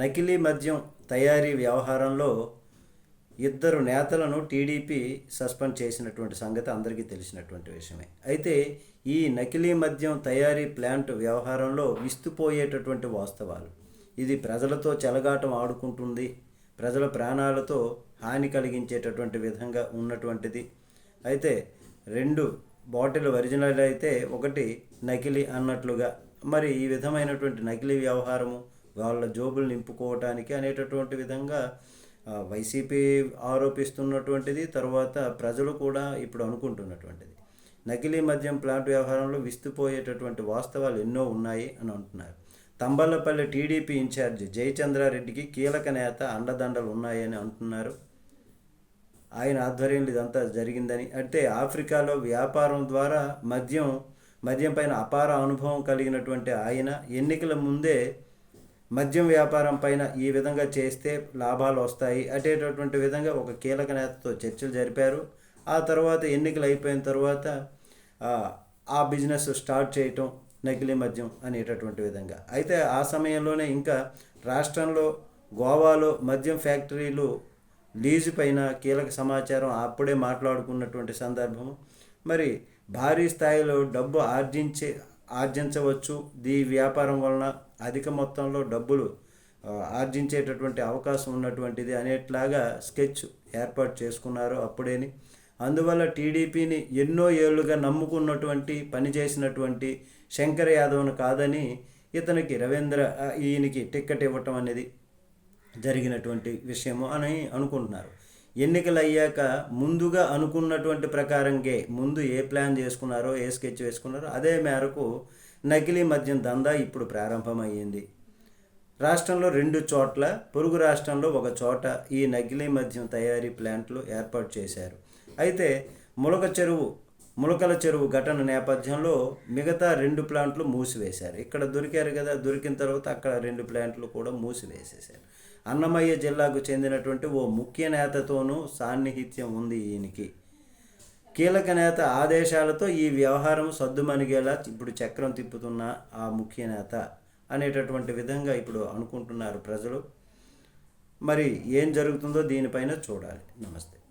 నకిలీ మద్యం తయారీ వ్యవహారంలో ఇద్దరు నేతలను టీడీపీ సస్పెండ్ చేసినటువంటి సంగతి అందరికీ తెలిసినటువంటి విషయమే. అయితే ఈ నకిలీ మద్యం తయారీ ప్లాంట్ వ్యవహారంలో విస్తుపోయేటటువంటి వాస్తవాలు. ఇది ప్రజలతో చెలగాటం ఆడుకుంటుంది ప్రజల ప్రాణాలతో హాని కలిగించేటటువంటి విధంగా ఉన్నటువంటిది. అయితే రెండు బాటిల్ ఒరిజినల్ అయితే ఒకటి నకిలీ అన్నట్లుగా. మరి ఈ విధమైనటువంటి నకిలీ వ్యవహారము వాళ్ళ జోబులు నింపుకోవటానికి అనేటటువంటి విధంగా వైసీపీ ఆరోపిస్తున్నటువంటిది తర్వాత ప్రజలు కూడా ఇప్పుడు అనుకుంటున్నటువంటిది. నకిలీ మద్యం ప్లాంట్ వ్యవహారంలో విస్తుపోయేటటువంటి వాస్తవాలు ఎన్నో ఉన్నాయి అని అంటున్నారు. తంబల్లపల్లి టీడీపీ ఇన్ఛార్జ్ జయచంద్రారెడ్డికి కీలక నేత అండదండలు ఉన్నాయని అంటున్నారు. ఆయన ఆధ్వర్యంలో ఇదంతా జరిగిందని. అంటే ఆఫ్రికాలో వ్యాపారం ద్వారా మద్యం మద్యం పైన అపార అనుభవం కలిగినటువంటి ఆయన ఎన్నికల ముందే మద్యం వ్యాపారం పైన ఈ విధంగా చేస్తే లాభాలు వస్తాయి అటేటటువంటి విధంగా ఒక కీలక నేతతో చర్చలు జరిపారు. ఆ తర్వాత ఎన్నికలు అయిపోయిన తర్వాత ఆ, బిజినెస్ స్టార్ట్ చేయటం నకిలీ మద్యం అనేటటువంటి విధంగా. అయితే ఆ సమయంలోనే ఇంకా రాష్ట్రంలో గోవాలో మద్యం ఫ్యాక్టరీలు లీజు పైన కీలక సమాచారం అప్పుడే మాట్లాడుకున్నటువంటి సందర్భం మరి భారీ స్థాయిలో డబ్బు ఆర్జించే ఆర్జించవచ్చు. ఈ వ్యాపారం వలన అధిక మొత్తంలో డబ్బులు ఆర్జించేటటువంటి అవకాశం ఉన్నటువంటిది అనేట్లాగా స్కెచ్ ఏర్పాటు చేసుకున్నారు అప్పుడేని. అందువల్ల టీడీపీని ఎన్నో ఏళ్ళుగా నమ్ముకున్నటువంటి పనిచేసినటువంటి శంకర్ యాదవ్ను కాదని ఇతనికి రవీంద్ర ఈయనకి టిక్కెట్ ఇవ్వటం అనేది జరిగినటువంటి విషయము అని అనుకుంటున్నారు. ఎన్నికలు అయ్యాక ముందుగా అనుకున్నటువంటి ప్రకారంగా ముందు ఏ ప్లాన్ చేసుకున్నారో ఏ స్కెచ్ వేసుకున్నారో అదే మేరకు నకిలీ మద్యం దందా ఇప్పుడు ప్రారంభమయ్యింది. రాష్ట్రంలో రెండు చోట్ల పొరుగు రాష్ట్రంలో ఒక చోట ఈ నకిలీ మద్యం తయారీ ప్లాంట్లు ఏర్పాటు చేశారు. అయితే ములక చెరువు ములకల చెరువు ఘటన నేపథ్యంలో మిగతా రెండు ప్లాంట్లు మూసివేశారు. ఇక్కడ దొరికారు కదా దొరికిన తర్వాత అక్కడ రెండు ప్లాంట్లు కూడా మూసివేసేశారు. అన్నమయ్య జిల్లాకు చెందినటువంటి ఓ ముఖ్య నేతతోనూ సాన్నిహిత్యం ఉంది ఈయనకి. కీలక నేత ఆదేశాలతో ఈ వ్యవహారం సద్దుమణిగేలా ఇప్పుడు చక్రం తిప్పుతున్న ఆ ముఖ్య నేత అనేటటువంటి విధంగా ఇప్పుడు అనుకుంటున్నారు ప్రజలు. మరి ఏం జరుగుతుందో దీనిపైన చూడాలి. నమస్తే.